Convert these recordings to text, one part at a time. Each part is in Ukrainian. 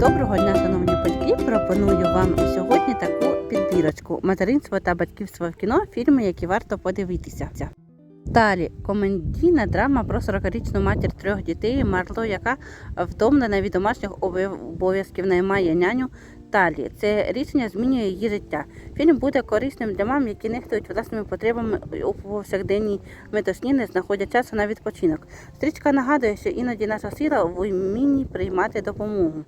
Доброго дня, шановні батьки! Пропоную вам сьогодні таку підбірочку материнство та батьківство в кіно, фільми, які варто подивитися. Далі комедійна драма про 40-річну матір трьох дітей Марло, яка втомлена від домашніх обов'язків наймає няню. Талі це рішення змінює її життя. Фільм буде корисним для мам, які нехтують власними потребами у повсякденній метосні, не знаходять часу на відпочинок. Стрічка нагадує, що іноді наша сила в умінні приймати допомогу.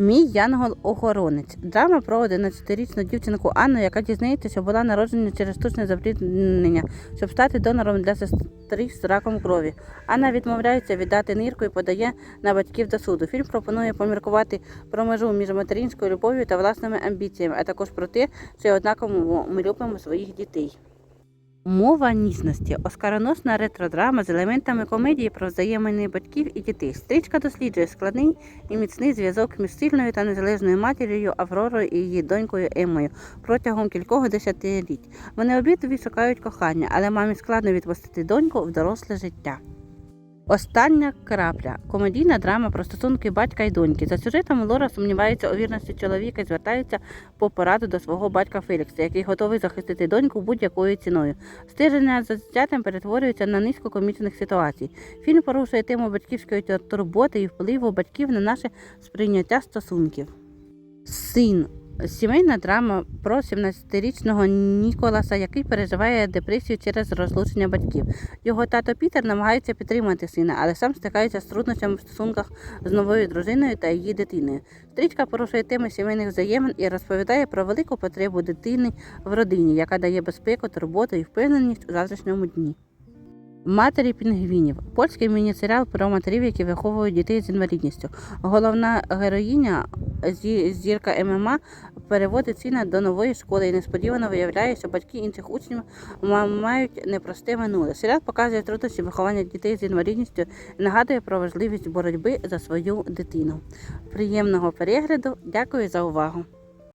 Мій янгол-охоронець. Драма про 11-річну дівчинку Анну, яка дізнається, що була народжена через штучне забруднення, щоб стати донором для сестри з раком крові. Анна відмовляється віддати нирку і подає на батьків до суду. Фільм пропонує поміркувати про межу між материнською любов'ю та власними амбіціями, а також про те, що однаково ми любимо своїх дітей. Мова ніжності оскароносна ретродрама з елементами комедії про взаємини батьків і дітей. Стрічка досліджує складний і міцний зв'язок між сильною та незалежною матір'ю Авророю і її донькою Емою протягом кількох десятиліть. Вони обидві шукають кохання, але мамі складно відпустити доньку в доросле життя. Остання крапля комедійна драма про стосунки батька і доньки. За сюжетом Лора сумнівається у вірності чоловіка і звертається по пораду до свого батька Фелікса, який готовий захистити доньку будь-якою ціною. Стеження за зятям перетворюється на низку комічних ситуацій. Фільм порушує тему батьківської турботи і впливу батьків на наше сприйняття стосунків. Син Сімейна драма про 17-річного Ніколаса, який переживає депресію через розлучення батьків. Його тато Пітер намагається підтримати сина, але сам стикається з труднощами в стосунках з новою дружиною та її дитиною. Стрічка порушує теми сімейних взаємин і розповідає про велику потребу дитини в родині, яка дає безпеку, турботу і впевненість у завтрашньому дні. Матері пінгвінів польський міні-серіал про матерів, які виховують дітей з інвалідністю. Головна героїня зі- зірка ММА переводить сина до нової школи і несподівано виявляє, що батьки інших учнів ма- мають непросте минуле. Серіал показує труднощі виховання дітей з інвалідністю і нагадує про важливість боротьби за свою дитину. Приємного перегляду! Дякую за увагу!